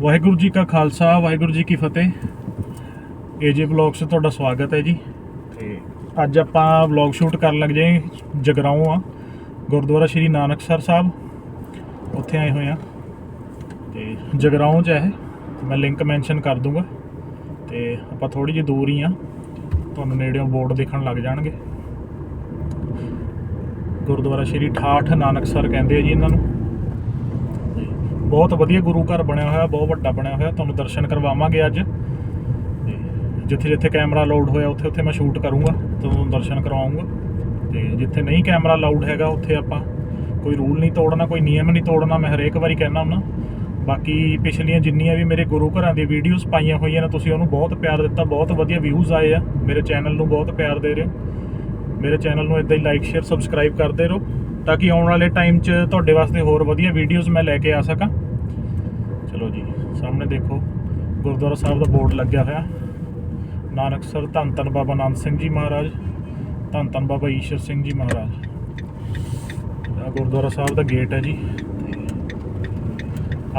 ਵਾਹਿਗੁਰੂ ਜੀ ਕਾ ਖਾਲਸਾ ਵਾਹਿਗੁਰੂ ਜੀ ਕੀ ਫਤਿਹ। AJ vlogs ਤੁਹਾਡਾ ਸਵਾਗਤ ਹੈ ਜੀ। ਤੇ ਅੱਜ ਆਪਾਂ ਵਲੌਗ ਸ਼ੂਟ ਕਰਨ ਲੱਗ ਜਾਏ ਜਗਰਾਉਂ ਆ ਗੁਰਦੁਆਰਾ ਸ਼੍ਰੀ ਨਾਨਕਸਰ ਸਾਹਿਬ। ਉੱਥੇ ਆਏ ਹੋਏ ਆ। ਤੇ ਜਗਰਾਉਂ 'ਚ ਹੈ। ਮੈਂ ਲਿੰਕ ਮੈਂਸ਼ਨ ਕਰ ਦੂੰਗਾ। ਤੇ ਆਪਾਂ ਥੋੜੀ ਜਿਹੀ ਦੂਰ ਹੀ ਆ। ਤੁਹਾਨੂੰ ਨੇੜਿਓਂ ਬੋਰਡ ਦੇਖਣ ਲੱਗ ਜਾਣਗੇ। ਗੁਰਦੁਆਰਾ ਸ਼੍ਰੀ ਠਾਠ ਨਾਨਕਸਰ ਕਹਿੰਦੇ ਆ ਜੀ ਇਹਨਾਂ ਨੂੰ। ਬਹੁਤ ਵਧੀਆ ਗੁਰੂ ਘਰ ਬਣਿਆ ਹੋਇਆ, ਬਹੁਤ ਵੱਡਾ ਬਣਿਆ ਹੋਇਆ, ਤੁਹਾਨੂੰ ਦਰਸ਼ਨ ਕਰਵਾਵਾਂਗੇ ਅੱਜ। ਤੇ ਜਿੱਥੇ ਜਿੱਥੇ ਕੈਮਰਾ ਅਲਾਉਡ ਹੋਇਆ, ਉੱਥੇ ਉੱਥੇ ਮੈਂ ਸ਼ੂਟ ਕਰੂੰਗਾ, ਤੁਹਾਨੂੰ ਦਰਸ਼ਨ ਕਰਵਾਉਂਗਾ। ਤੇ ਜਿੱਥੇ ਨਹੀਂ ਕੈਮਰਾ ਅਲਾਉਡ ਹੈਗਾ, ਉੱਥੇ ਆਪਾਂ ਕੋਈ ਰੂਲ ਨਹੀਂ ਤੋੜਨਾ, ਕੋਈ ਨਿਯਮ ਨਹੀਂ ਤੋੜਨਾ, ਮੈਂ ਹਰੇਕ ਵਾਰੀ ਕਹਿਣਾ ਹੁੰਦਾ। ਬਾਕੀ ਪਿਛਲੀਆਂ ਜਿੰਨੀਆਂ ਵੀ ਮੇਰੇ ਗੁਰੂ ਘਰਾਂ ਦੀ ਵੀਡੀਓਜ਼ ਪਾਈਆਂ ਹੋਈਆਂ ਨੇ, ਤੁਸੀਂ ਉਹਨੂੰ ਬਹੁਤ ਪਿਆਰ ਦਿੱਤਾ, ਬਹੁਤ ਵਧੀਆ ਵਿਊਜ਼ ਆਏ ਆ। ਮੇਰੇ ਚੈਨਲ ਨੂੰ ਬਹੁਤ ਪਿਆਰ ਦੇ ਰਹੇ ਹੋ। ਮੇਰੇ ਚੈਨਲ ਨੂੰ ਇਦਾਂ ਹੀ ਲਾਈਕ ਸ਼ੇਅਰ ਸਬਸਕ੍ਰਾਈਬ ਕਰਦੇ ਰਹੋ। ਤਾਂ ਕਿ ਆਉਣ ਵਾਲੇ ਟਾਈਮ 'ਚ ਤੁਹਾਡੇ ਵਾਸਤੇ ਹੋਰ ਵਧੀਆ ਵੀਡੀਓਜ਼ ਮੈਂ ਲੈ ਕੇ ਆ ਸਕਾਂ। ਚਲੋ ਜੀ, ਸਾਹਮਣੇ ਦੇਖੋ, ਗੁਰਦੁਆਰਾ ਸਾਹਿਬ ਦਾ ਬੋਰਡ ਲੱਗਿਆ ਹੋਇਆ। ਨਾਨਕਸਰ ਧੰਨ ਧੰਨ ਬਾਬਾ ਨਾਨਕ ਸਿੰਘ ਜੀ ਮਹਾਰਾਜ, ਧੰਨ ਧੰਨ ਬਾਬਾ ਈਸ਼ਰ ਸਿੰਘ ਜੀ ਮਹਾਰਾਜ। ਆ ਗੁਰਦੁਆਰਾ ਸਾਹਿਬ ਦਾ ਗੇਟ ਹੈ ਜੀ।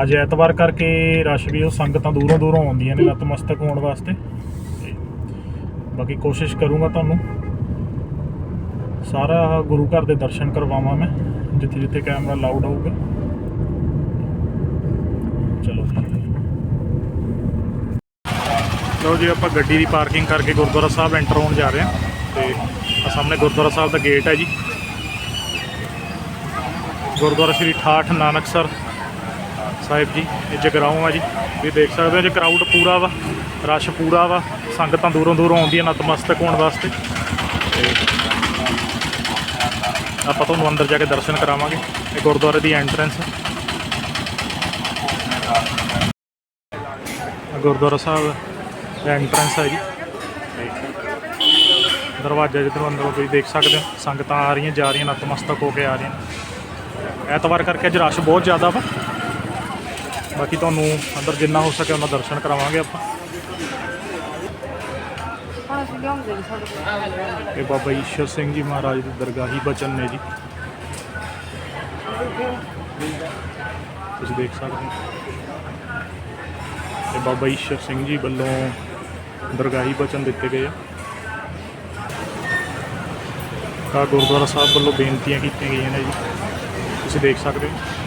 ਅੱਜ ਐਤਵਾਰ ਕਰਕੇ ਰਸ਼ ਵੀ ਉਹ ਸੰਗਤਾਂ ਦੂਰੋਂ ਦੂਰੋਂ ਆਉਂਦੀਆਂ ਨੇ, ਨਤਮਸਤਕ ਹੋਣ ਵਾਸਤੇ। ਤੇ ਬਾਕੀ ਕੋਸ਼ਿਸ਼ ਕਰੂੰਗਾ ਤੁਹਾਨੂੰ ਸਾਰਾ ਗੁਰੂ ਘਰ ਦੇ ਦਰਸ਼ਨ ਕਰਵਾਵਾਂ ਮੈਂ, ਜਿੱਥੇ ਜਿੱਥੇ ਕੈਮਰਾ ਲਾਊਡ ਹੋਊਗਾ। ਚਲੋ ਜੀ। ਲੋ ਜੀ, ਆਪਾਂ ਗੱਡੀ ਦੀ ਪਾਰਕਿੰਗ ਕਰਕੇ ਗੁਰਦੁਆਰਾ ਸਾਹਿਬ ਐਂਟਰ ਹੋਣ ਜਾ ਰਹੇ ਹਾਂ। ਤੇ ਆ ਸਾਹਮਣੇ ਗੁਰਦੁਆਰਾ ਸਾਹਿਬ ਦਾ ਗੇਟ ਹੈ ਜੀ। ਗੁਰਦੁਆਰਾ ਸ਼੍ਰੀ ਠਾਠ ਨਾਨਕਸਰ ਸਾਹਿਬ ਜੀ, ਇਹ ਜਗਰਾਉਂ ਆ ਜੀ। ਵੀ ਦੇਖ ਸਕਦੇ ਹੋ ਜੇ ਕਰਾਊਡ ਪੂਰਾ ਵਾ, ਰਸ਼ ਪੂਰਾ ਵਾ, ਸੰਗਤਾਂ ਦੂਰੋਂ ਦੂਰੋਂ ਆਉਂਦੀਆਂ ਨਤਮਸਤਕ ਹੋਣ ਵਾਸਤੇ। ਤੇ ਆਪਾਂ ਤੁਹਾਨੂੰ ਅੰਦਰ ਜਾ ਕੇ ਦਰਸ਼ਨ ਕਰਾਵਾਂਗੇ। ਇਹ ਗੁਰਦੁਆਰੇ ਦੀ ਐਂਟਰੈਂਸ ਗੁਰਦੁਆਰਾ ਸਾਹਿਬ ਦਾ ਐਂਟਰੈਂਸ ਹੈ ਜੀ। ਦਰਵਾਜ਼ਾ ਜਿੱਧਰੋਂ ਅੰਦਰੋਂ ਤੁਸੀਂ ਦੇਖ ਸਕਦੇ ਹੋ, ਸੰਗਤਾਂ ਆ ਰਹੀਆਂ, ਜਾ ਰਹੀਆਂ, ਨਤਮਸਤਕ ਹੋ ਕੇ ਆ ਰਹੀਆਂ। ਐਤਵਾਰ ਕਰਕੇ ਅੱਜ ਰਸ਼ ਬਹੁਤ ਜ਼ਿਆਦਾ ਵਾ। ਬਾਕੀ ਤੁਹਾਨੂੰ ਅੰਦਰ ਜਿੰਨਾ ਹੋ ਸਕੇ ਉਹਨਾਂ ਦਰਸ਼ਨ ਕਰਾਵਾਂਗੇ ਆਪਾਂ। ਹੁਣ ਅਸੀਂ ਲਿਆਉਂਦੇ ਨਹੀਂ ਸਾਡੇ ਕੋਲ ਇਹ ਬਾਬਾ ਈਸ਼ਰ ਸਿੰਘ ਜੀ ਮਹਾਰਾਜ ਦੀ ਦਰਗਾਹੀ ਬਚਨ ਨੇ ਜੀ। ਤੁਸੀਂ ਦੇਖ ਸਕਦੇ ਹੋ। ਇਹ ਬਾਬਾ ਈਸ਼ਰ ਸਿੰਘ ਜੀ ਵੱਲੋਂ ਦਰਗਾਹੀ ਬਚਨ ਦਿੱਤੇ ਗਏ ਆ। ਕਾ ਗੁਰਦੁਆਰਾ ਸਾਹਿਬ ਵੱਲੋਂ ਬੇਨਤੀਆਂ ਕੀਤੀਆਂ ਗਈਆਂ ਨੇ ਜੀ। ਤੁਸੀਂ ਦੇਖ ਸਕਦੇ ਹੋ।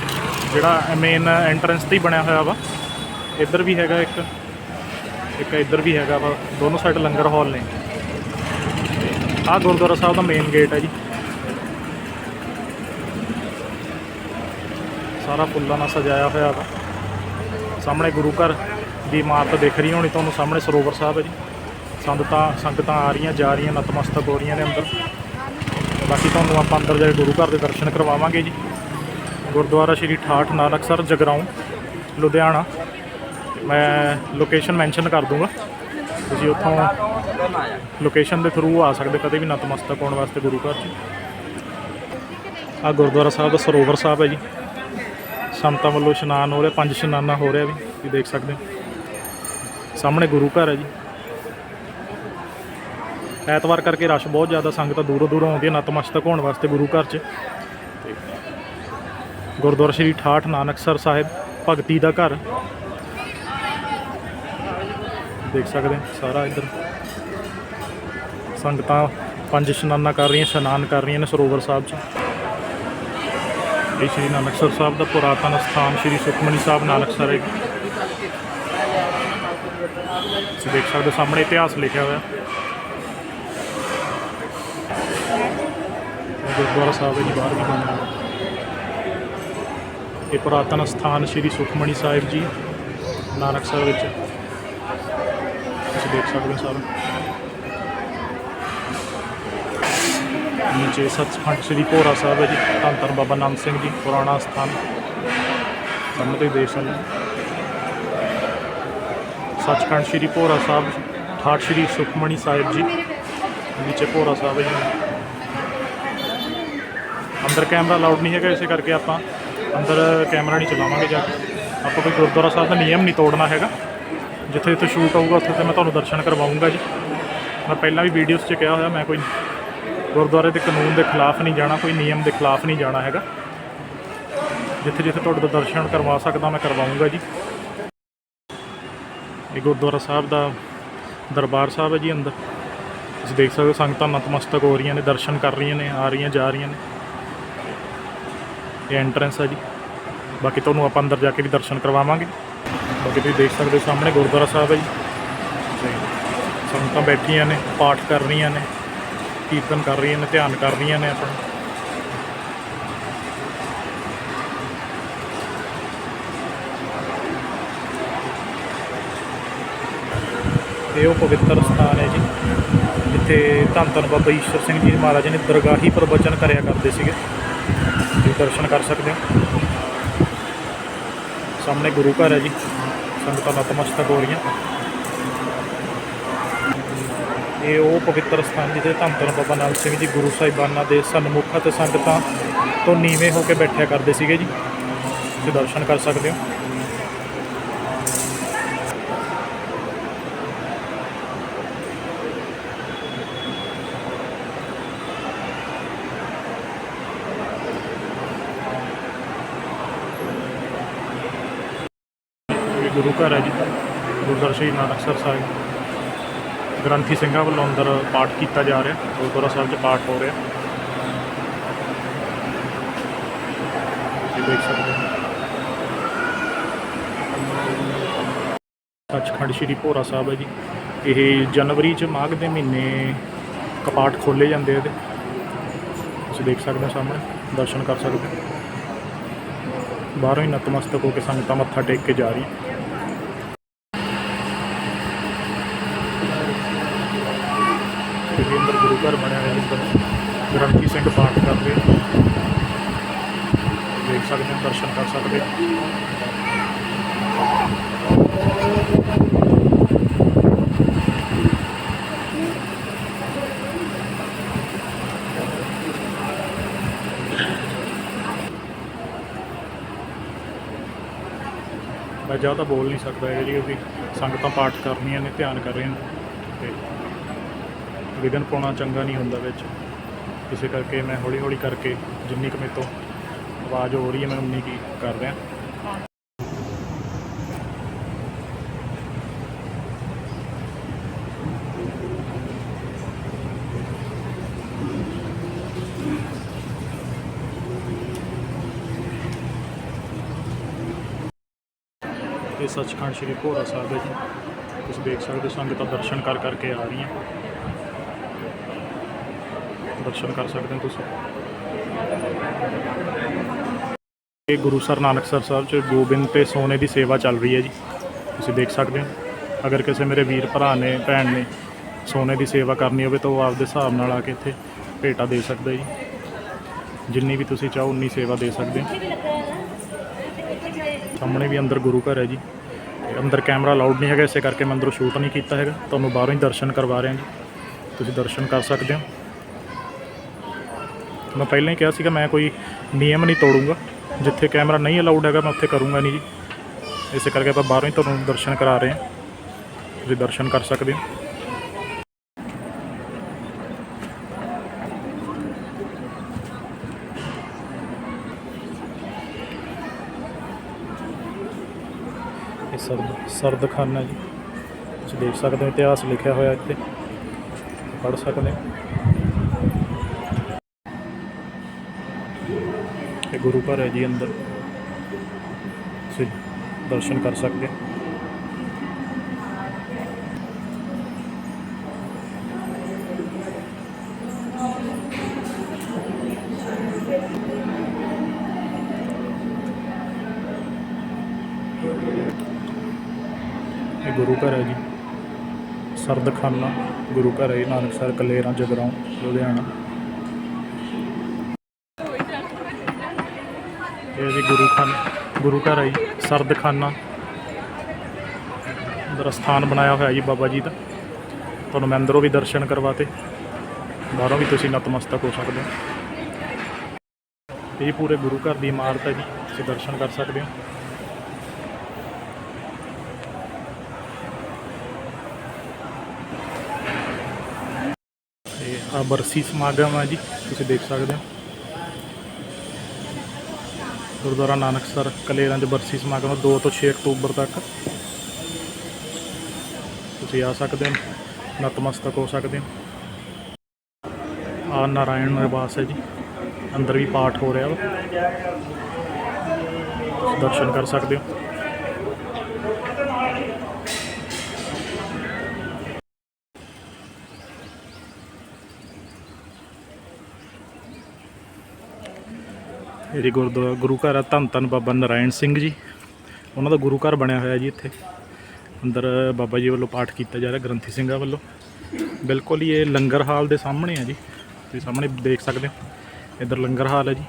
ਜਿਹੜਾ ਮੇਨ ਐਂਟਰੈਂਸ ਤੇ ਹੀ ਬਣਿਆ ਹੋਇਆ ਵਾ। ਇੱਧਰ ਵੀ ਹੈਗਾ ਇੱਕ ਇੱਕ ਇੱਧਰ ਵੀ ਹੈਗਾ ਵਾ। ਦੋਨੋਂ ਸਾਈਡ ਲੰਗਰ ਹਾਲ ਨੇ। ਆਹ ਗੁਰਦੁਆਰਾ ਸਾਹਿਬ ਦਾ ਮੇਨ ਗੇਟ ਹੈ ਜੀ। ਸਾਰਾ ਫੁੱਲਾਂ ਨਾਲ ਸਜਾਇਆ ਹੋਇਆ ਵਾ। ਸਾਹਮਣੇ ਗੁਰੂ ਘਰ ਦੀ ਇਮਾਰਤ ਦਿਖ ਰਹੀ ਹੋਣੀ ਤੁਹਾਨੂੰ, ਸਾਹਮਣੇ ਸਰੋਵਰ ਸਾਹਿਬ ਹੈ ਜੀ। ਸੰਗਤਾਂ ਸੰਗਤਾਂ ਆ ਰਹੀਆਂ, ਜਾ ਰਹੀਆਂ, ਨਤਮਸਤਕ ਹੋ ਰਹੀਆਂ ਨੇ ਅੰਦਰ। ਬਾਕੀ ਤੁਹਾਨੂੰ ਆਪਾਂ ਅੰਦਰ ਜਾ ਕੇ ਗੁਰੂ ਘਰ ਦੇ ਦਰਸ਼ਨ ਕਰਵਾਵਾਂਗੇ ਜੀ। ਗੁਰਦੁਆਰਾ ਸ਼੍ਰੀ ਠਾਠ ਨਾਨਕਸਰ ਜਗਰਾਉਂ, ਲੁਧਿਆਣਾ। ਮੈਂ ਲੋਕੇਸ਼ਨ ਮੈਂਸ਼ਨ ਕਰ ਦੂੰਗਾ। ਤੁਸੀਂ ਉੱਥੋਂ ਲੋਕੇਸ਼ਨ ਦੇ ਥਰੂ ਆ ਸਕਦੇ, ਕਦੇ ਵੀ ਨਤਮਸਤਕ ਹੋਣ ਵਾਸਤੇ ਗੁਰੂ ਘਰ 'ਚ। ਆ ਗੁਰਦੁਆਰਾ ਸਾਹਿਬ ਦਾ ਸਰੋਵਰ ਸਾਹਿਬ ਹੈ ਜੀ। ਸੰਤਾਂ ਵੱਲੋਂ ਇਸ਼ਨਾਨ ਹੋ ਰਿਹਾ, ਪੰਜ ਇਸ਼ਨਾਨਾ ਹੋ ਰਿਹਾ ਵੀ, ਤੁਸੀਂ ਦੇਖ ਸਕਦੇ ਹੋ। ਸਾਹਮਣੇ ਗੁਰੂ ਘਰ ਹੈ ਜੀ। ਐਤਵਾਰ ਕਰਕੇ ਰਸ਼ ਬਹੁਤ ਜ਼ਿਆਦਾ, ਸੰਗਤਾਂ ਦੂਰੋਂ ਦੂਰੋਂ ਆਉਂਦੀਆਂ, ਨਤਮਸਤਕ ਹੋਣ ਵਾਸਤੇ ਗੁਰੂ ਘਰ 'ਚ। ਗੁਰਦੁਆਰਾ ਸ਼੍ਰੀ ਠਾਠ ਨਾਨਕਸਰ ਸਾਹਿਬ ਭਗਤੀ ਦਾ ਘਰ। ਦੇਖ ਸਕਦੇ ਸਾਰਾ ਇੱਧਰ। ਸੰਗਤਾਂ ਪੰਜ ਇਸ਼ਨਾਨਾਂ ਕਰ ਰਹੀਆਂ, ਇਸ਼ਨਾਨ ਕਰ ਰਹੀਆਂ ਨੇ ਸਰੋਵਰ ਸਾਹਿਬ 'ਚ। ਇਹ ਸ਼੍ਰੀ ਨਾਨਕਸਰ ਸਾਹਿਬ ਦਾ ਪੁਰਾਤਨ ਸਥਾਨ ਸ਼੍ਰੀ ਸੁਖਮਨੀ ਸਾਹਿਬ ਨਾਨਕਸਰ ਹੈ ਤੁਸੀਂ ਦੇਖ ਸਕਦੇ ਸਾਹਮਣੇ ਇਤਿਹਾਸ ਲਿਖਿਆ ਹੋਇਆ। ਗੁਰਦੁਆਰਾ ਸਾਹਿਬ ਹੈ ਬਾਹਰ ਵੀ ਬਣਿਆ ਹੋਇਆ ਇਹ ਪੁਰਾਤਨ ਸਥਾਨ ਸ਼੍ਰੀ ਸੁਖਮਣੀ ਸਾਹਿਬ ਜੀ, ਨਾਨਕ ਸਾਹਿਬ ਵਿੱਚ। ਤੁਸੀਂ ਦੇਖ ਸਕਦੇ ਹੋ ਸਾਰਾ। ਨੀਚੇ ਸੱਚਖੰਡ ਸ੍ਰੀ ਭੋਰਾ ਸਾਹਿਬ ਹੈ ਜੀ ਧੰਨ ਧੰਨ ਬਾਬਾ ਨਾਨਕ ਸਿੰਘ ਜੀ, ਪੁਰਾਣਾ ਸਥਾਨ। ਸਾਹਮਣੇ ਤੁਸੀਂ ਦੇਖ ਸਕਦੇ ਹੋ ਸੱਚਖੰਡ ਸ੍ਰੀ ਭੋਰਾ ਸਾਹਿਬ, ਠਾਠ ਸ੍ਰੀ ਸੁਖਮਣੀ ਸਾਹਿਬ ਜੀ, ਨੀਚੇ ਭੋਰਾ ਸਾਹਿਬ ਹੈ ਜੀ। ਅੰਦਰ ਕੈਮਰਾ ਅਲਾਉਡ ਨਹੀਂ ਹੈਗਾ, ਇਸੇ ਕਰਕੇ ਆਪਾਂ ਅੰਦਰ ਕੈਮਰਾ ਨਹੀਂ ਚਲਾਵਾਂਗੇ ਜਾ ਕੇ। ਆਪਾਂ ਕੋਈ ਗੁਰਦੁਆਰਾ ਸਾਹਿਬ ਦਾ ਨਿਯਮ ਨਹੀਂ ਤੋੜਨਾ ਹੈਗਾ। ਜਿੱਥੇ ਜਿੱਥੇ ਸ਼ੂਟ ਆਊਗਾ ਉੱਥੇ ਤੇ ਮੈਂ ਤੁਹਾਨੂੰ ਦਰਸ਼ਨ ਕਰਵਾਉਂਗਾ ਜੀ। ਮੈਂ ਪਹਿਲਾਂ ਵੀ ਵੀਡੀਓਜ਼ 'ਚ ਕਿਹਾ ਹੋਇਆ, ਮੈਂ ਕੋਈ ਗੁਰਦੁਆਰੇ ਦੇ ਕਾਨੂੰਨ ਦੇ ਖਿਲਾਫ ਨਹੀਂ ਜਾਣਾ, ਕੋਈ ਨਿਯਮ ਦੇ ਖਿਲਾਫ ਨਹੀਂ ਜਾਣਾ ਹੈਗਾ। ਜਿੱਥੇ ਜਿੱਥੇ ਤੁਹਾਡੇ ਤੋਂ ਦਰਸ਼ਨ ਕਰਵਾ ਸਕਦਾ, ਮੈਂ ਕਰਵਾਉਂਗਾ ਜੀ। ਇਹ ਗੁਰਦੁਆਰਾ ਸਾਹਿਬ ਦਾ ਦਰਬਾਰ ਸਾਹਿਬ ਹੈ ਜੀ ਅੰਦਰ। ਤੁਸੀਂ ਦੇਖ ਸਕਦੇ ਹੋ, ਸੰਗਤਾਂ ਨਤਮਸਤਕ ਹੋ ਰਹੀਆਂ ਨੇ, ਦਰਸ਼ਨ ਕਰ ਰਹੀਆਂ ਨੇ, ਆ ਰਹੀਆਂ, ਜਾ ਰਹੀਆਂ ਨੇ। ਇਹ ਐਂਟਰੈਂਸ ਹੈ ਜੀ। ਬਾਕੀ ਤੁਹਾਨੂੰ ਆਪਾਂ ਅੰਦਰ ਜਾ ਕੇ ਵੀ ਦਰਸ਼ਨ ਕਰਵਾਵਾਂਗੇ। ਬਾਕੀ ਤੁਸੀਂ ਦੇਖ ਸਕਦੇ ਹੋ ਸਾਹਮਣੇ ਗੁਰਦੁਆਰਾ ਸਾਹਿਬ ਹੈ ਜੀ। ਤੇ ਸੰਗਤਾਂ ਬੈਠੀਆਂ ਨੇ, ਪਾਠ ਕਰ ਰਹੀਆਂ ਨੇ, ਕੀਰਤਨ ਕਰ ਰਹੀਆਂ ਨੇ, ਧਿਆਨ ਕਰ ਰਹੀਆਂ ਨੇ ਆਪਣਾ ਇਹ ਉਹ ਪਵਿੱਤਰ ਸਥਾਨ ਹੈ ਜੀ, ਜਿੱਥੇ ਧੰਨ ਧੰਨ ਬਾਬਾ ਈਸ਼ਰ ਸਿੰਘ ਜੀ ਮਹਾਰਾਜ ਨੇ ਦਰਗਾਹੀ ਪ੍ਰਵਚਨ ਕਰਿਆ ਕਰਦੇ ਸੀਗੇ। ਤੁਸੀਂ ਦਰਸ਼ਨ ਕਰ ਸਕਦੇ ਹੋ। ਸਾਹਮਣੇ ਗੁਰੂ ਘਰ ਹੈ ਜੀ। ਸੰਗਤਾਂ ਨਤਮਸਤਕ ਹੋ ਰਹੀਆਂ। ਇਹ ਉਹ ਪਵਿੱਤਰ ਸਥਾਨ ਜਿੱਥੇ ਧੰਨ ਧੰਨ ਬਾਬਾ ਨਾਨਕ ਸਿੰਘ ਜੀ ਗੁਰੂ ਸਾਹਿਬਾਨਾਂ ਦੇ ਸਨਮੁਖ ਅਤੇ ਸੰਗਤਾਂ ਤੋਂ ਨੀਵੇਂ ਹੋ ਕੇ ਬੈਠਿਆ ਕਰਦੇ ਸੀਗੇ ਜੀ। ਤੁਸੀਂ ਦਰਸ਼ਨ ਕਰ ਸਕਦੇ ਹੋ ਇਹ ਗੁਰੂ ਘਰ ਹੈ ਜੀ, ਗੁਰਦੁਆਰਾ ਸ਼੍ਰੀ ਨਾਨਕਸਰ ਸਾਹਿਬ। ਗ੍ਰੰਥੀ ਸਿੰਘਾਂ ਵੱਲੋਂ ਅੰਦਰ ਪਾਠ ਕੀਤਾ ਜਾ ਰਿਹਾ, ਗੁਰਦੁਆਰਾ ਸਾਹਿਬ 'ਚ ਪਾਠ ਹੋ ਰਿਹਾ। ਇਹ ਦੇਖ ਸਕਦੇ ਹੋ। ਸੱਚਖੰਡ ਸ਼੍ਰੀ ਭੋਰਾ ਸਾਹਿਬ ਹੈ ਜੀ। ਇਹ ਜਨਵਰੀ 'ਚ ਮਾਘ ਦੇ ਮਹੀਨੇ ਕਪਾਟ ਖੋਲੇ ਜਾਂਦੇ ਇਹਦੇ। ਤੁਸੀਂ ਦੇਖ ਸਕਦੇ ਹੋ ਸਾਹਮਣੇ, ਦਰਸ਼ਨ ਕਰ ਸਕਦੇ ਹੋ। ਬਾਹਰੋਂ ਹੀ ਨਤਮਸਤਕ ਹੋ ਕੇ ਸੰਗਤਾਂ ਮੱਥਾ ਟੇਕ ਕੇ ਜਾ ਰਹੀ ਤੇ ਅੰਦਰ ਗੁਰੂ ਘਰ ਬਣਿਆ ਹੋਇਆ ਅੰਦਰ। ਗ੍ਰੰਥੀ ਸਿੰਘ ਪਾਠ ਕਰਦੇ। ਦੇਖ ਸਕਦੇ ਹੋ, ਦਰਸ਼ਨ ਕਰ ਸਕਦੇ। ਹੋ ਮੈਂ ਜ਼ਿਆਦਾ ਬੋਲ ਨਹੀਂ ਸਕਦਾ ਹੈ ਜੀ ਕਿਉਂਕਿ ਸੰਗਤਾਂ ਪਾਠ ਕਰਨੀਆਂ ਨੇ, ਧਿਆਨ ਕਰ ਰਹੀਆਂ ਨੇ। ਵਿਗਨ ਪਾਉਣਾ ਚੰਗਾ ਨਹੀਂ ਹੁੰਦਾ ਵਿੱਚ। ਇਸੇ ਕਰਕੇ ਮੈਂ ਹੌਲੀ ਹੌਲੀ ਕਰਕੇ ਜਿੰਨੀ ਕੁ ਮੇਰੇ ਤੋਂ ਆਵਾਜ਼ ਹੋ ਰਹੀ ਹੈ, ਮੈਂ ਉਨੀ ਕੀ ਕਰ ਰਿਹਾ। ਇਹ ਸੱਚਖੰਡ ਸ੍ਰੀ ਭੋਰਾ ਸਾਹਿਬ ਹੈ ਜੀ। ਤੁਸੀਂ ਦੇਖ ਸਕਦੇ ਹੋ ਸੰਗਤਾਂ ਦਰਸ਼ਨ ਕਰ ਕਰਕੇ ਆ ਰਹੀਆਂ। ਦਰਸ਼ਨ ਕਰ ਸਕਦੇ ਹੋ ਤੁਸੀਂ। ਇਹ ਗੁਰੂ ਸਰ ਨਾਨਕਸਰ ਸਾਹਿਬ ਚ ਗੋਬਿੰਦ ਤੇ ਸੋਨੇ ਦੀ ਸੇਵਾ ਚੱਲ ਰਹੀ ਹੈ ਜੀ। ਤੁਸੀਂ ਦੇਖ ਸਕਦੇ ਹੋ। ਅਗਰ ਕਿਸੇ ਮੇਰੇ ਵੀਰ ਭਰਾ ਨੇ, ਭੈਣ ਨੇ ਸੋਨੇ ਦੀ ਸੇਵਾ ਕਰਨੀ ਹੋਵੇ ਤਾਂ ਉਹ ਆਪਦੇ ਹਿਸਾਬ ਨਾਲ ਆ ਕੇ ਇੱਥੇ ਭੇਟਾ ਦੇ ਸਕਦਾ ਜੀ। ਜਿੰਨੀ ਵੀ ਤੁਸੀਂ ਚਾਹੋ ਉਨੀ ਸੇਵਾ ਦੇ ਸਕਦੇ ਹੋ। ਸਾਹਮਣੇ ਵੀ ਅੰਦਰ ਗੁਰੂ ਘਰ ਹੈ ਜੀ। ਅੰਦਰ ਕੈਮਰਾ ਅਲਾਉਡ ਨਹੀਂ ਹੈਗਾ, ਇਸੇ ਕਰਕੇ ਮੈਂ ਅੰਦਰੋਂ ਸ਼ੂਟ ਨਹੀਂ ਕੀਤਾ ਹੈਗਾ। ਤੁਹਾਨੂੰ ਬਾਹਰੋਂ ਹੀ ਦਰਸ਼ਨ ਕਰਵਾ ਰਿਹਾ ਜੀ। ਤੁਸੀਂ ਦਰਸ਼ਨ ਕਰ ਸਕਦੇ ਹੋ। ਮੈਂ ਪਹਿਲਾਂ ਹੀ ਕਿਹਾ ਸੀਗਾ, ਮੈਂ ਕੋਈ ਨਿਯਮ ਨਹੀਂ ਤੋੜੂੰਗਾ। ਜਿੱਥੇ ਕੈਮਰਾ ਨਹੀਂ ਅਲਾਉਡ ਹੈਗਾ, ਮੈਂ ਉੱਥੇ ਕਰੂੰਗਾ ਨਹੀਂ ਜੀ। ਇਸੇ ਕਰਕੇ ਆਪਾਂ ਬਾਹਰੋਂ ਹੀ ਤੁਹਾਨੂੰ ਦਰਸ਼ਨ ਕਰਾ ਰਹੇ ਹਾਂ। ਤੁਸੀਂ ਦਰਸ਼ਨ ਕਰ ਸਕਦੇ ਹੋ। ਇਹ ਸਰਦ ਸਰਦਖਾਨਾ ਜੀ। ਤੁਸੀਂ ਦੇਖ ਸਕਦੇ ਹੋ, ਇਤਿਹਾਸ ਲਿਖਿਆ ਹੋਇਆ ਇੱਥੇ। ਪੜ੍ਹ ਸਕਦੇ ਹੋ। ਗੁਰੂ ਘਰ ਹੈ ਜੀ ਅੰਦਰ। ਤੁਸੀਂ ਦਰਸ਼ਨ ਕਰ ਸਕਦੇ ਹੋ। ਇਹ ਗੁਰੂ ਘਰ ਹੈ ਜੀ। ਸਰਦਖਾਨਾ ਗੁਰੂ ਘਰ ਹੈ ਜੀ, ਨਾਨਕਸਰ ਕਲੇਰਾਂ ਜਗਰਾਉਂ ਲੁਧਿਆਣਾ। ਇਹ ਜੀ ਗੁਰੂ ਖਾਨ, ਗੁਰੂ ਘਰ ਹੈ ਜੀ, ਸਰਦਖਾਨਾ। ਅੰਦਰ ਸਥਾਨ ਬਣਾਇਆ ਹੋਇਆ ਜੀ ਬਾਬਾ ਜੀ ਦਾ। ਤੁਹਾਨੂੰ ਮੈਂ ਅੰਦਰੋਂ ਵੀ ਦਰਸ਼ਨ ਕਰਵਾਤੇ। ਬਾਹਰੋਂ ਵੀ ਤੁਸੀਂ ਨਤਮਸਤਕ ਹੋ ਸਕਦੇ ਹੋ। ਇਹ ਪੂਰੇ ਗੁਰੂ ਘਰ ਦੀ ਇਮਾਰਤ ਹੈ ਜੀ, ਤੁਸੀਂ ਦਰਸ਼ਨ ਕਰ ਸਕਦੇ ਹੋ। ਇਹ ਆ ਬਰਸੀ ਸਮਾਗਮ ਹੈ ਜੀ, ਤੁਸੀਂ ਦੇਖ ਸਕਦੇ ਹੋ। ਗੁਰਦੁਆਰਾ ਨਾਨਕਸਰ ਕਲੇਰਾਂ ਦੇ ਬਰਸੀ ਸਮਾਗਮ 2 ਤੋਂ 6 ਅਕਤੂਬਰ ਤੱਕ। ਤੁਸੀਂ ਆ ਸਕਦੇ ਹੋ, ਨਤਮਸਤਕ ਹੋ ਸਕਦੇ ਹੋ। ਆ ਨਾਰਾਇਣ ਨਿਵਾਸ ਹੈ ਜੀ, ਅੰਦਰ ਵੀ ਪਾਠ ਹੋ ਰਿਹਾ ਵਾ। ਦਰਸ਼ਨ ਕਰ ਸਕਦੇ ਹੋ। ਇਹ ਗੁਰਦੁਆਰਾ ਗੁਰੂ ਘਰ ਆ ਧੰਨ ਧੰਨ ਬਾਬਾ ਨਾਰਾਇਣ ਸਿੰਘ ਜੀ। ਉਹਨਾਂ ਦਾ ਗੁਰੂ ਘਰ ਬਣਿਆ ਹੋਇਆ ਜੀ ਇੱਥੇ। ਅੰਦਰ ਬਾਬਾ ਜੀ ਵੱਲੋਂ ਪਾਠ ਕੀਤਾ ਜਾ ਰਿਹਾ ਗ੍ਰੰਥੀ ਸਿੰਘਾਂ ਵੱਲੋਂ। ਬਿਲਕੁਲ ਹੀ ਇਹ ਲੰਗਰ ਹਾਲ ਦੇ ਸਾਹਮਣੇ ਆ ਜੀ। ਤੁਸੀਂ ਸਾਹਮਣੇ ਦੇਖ ਸਕਦੇ ਹੋ। ਇੱਧਰ ਲੰਗਰ ਹਾਲ ਹੈ ਜੀ।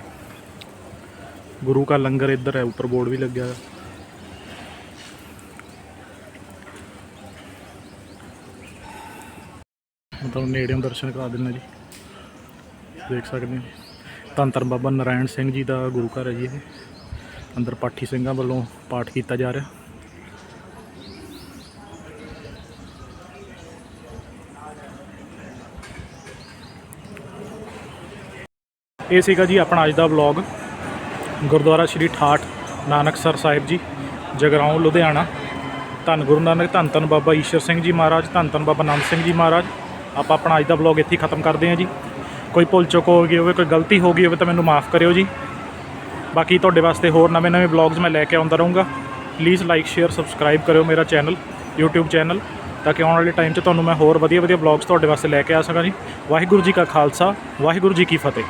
ਗੁਰੂ ਕਾ ਲੰਗਰ ਇੱਧਰ ਹੈ, ਉੱਪਰ ਬੋਰਡ ਵੀ ਲੱਗਿਆ ਹੈ ਮੈਂ ਨੇੜਿਓਂ ਦਰਸ਼ਨ ਕਰਾ ਦਿੰਦਾ ਜੀ। ਦੇਖ ਸਕਦੇ ਹੋ ਧੰਨ ਧੰਨ ਬਾਬਾ ਨਾਰਾਇਣ ਸਿੰਘ ਜੀ ਦਾ ਗੁਰੂ ਘਰ ਹੈ ਜੀ ਇਹ। ਅੰਦਰ ਪਾਠੀ ਸਿੰਘਾਂ ਵੱਲੋਂ ਪਾਠ ਕੀਤਾ ਜਾ ਰਿਹਾ। ਇਹ ਸੀਗਾ ਜੀ ਆਪਣਾ ਅੱਜ ਦਾ ਵਲੌਗ ਗੁਰਦੁਆਰਾ ਸ਼੍ਰੀ ਠਾਠ ਨਾਨਕਸਰ ਸਾਹਿਬ ਜੀ, ਜਗਰਾਉਂ, ਲੁਧਿਆਣਾ। ਧੰਨ ਗੁਰੂ ਨਾਨਕ, ਧੰਨ ਧੰਨ ਬਾਬਾ ਈਸ਼ਰ ਸਿੰਘ ਜੀ ਮਹਾਰਾਜ, ਧੰਨ ਧੰਨ ਬਾਬਾ ਨੰਦ ਸਿੰਘ ਜੀ ਮਹਾਰਾਜ। ਆਪਾਂ ਆਪਣਾ ਅੱਜ ਦਾ ਵਲੌਗ ਇੱਥੇ ਖਤਮ ਕਰਦੇ ਹਾਂ ਜੀ। ਕੋਈ ਭੁੱਲ ਚੁੱਕ ਹੋ ਗਈ ਹੋਵੇ, ਕੋਈ ਗਲਤੀ ਹੋ ਗਈ ਹੋਵੇ ਤਾਂ ਮੈਨੂੰ ਮਾਫ ਕਰਿਓ ਜੀ। ਬਾਕੀ ਤੁਹਾਡੇ ਵਾਸਤੇ ਹੋਰ ਨਵੇਂ-ਨਵੇਂ ਵਲੌਗਸ ਮੈਂ ਲੈ ਕੇ ਆਉਂਦਾ ਰਹੂੰਗਾ। ਪਲੀਜ਼ ਲਾਈਕ ਸ਼ੇਅਰ ਸਬਸਕ੍ਰਾਈਬ ਕਰਿਓ ਮੇਰਾ ਚੈਨਲ YouTube ਚੈਨਲ ਤਾਂ ਕਿ ਆਉਣ ਵਾਲੇ ਟਾਈਮ 'ਚ ਤੁਹਾਨੂੰ ਮੈਂ ਹੋਰ ਵਧੀਆ-ਵਧੀਆ ਵਲੌਗਸ ਤੁਹਾਡੇ ਵਾਸਤੇ ਲੈ ਕੇ ਆ ਸਕਾਂ ਜੀ। ਵਾਹਿਗੁਰੂ ਜੀ ਕਾ ਖਾਲਸਾ, ਵਾਹਿਗੁਰੂ ਜੀ ਕੀ ਫਤਿਹ।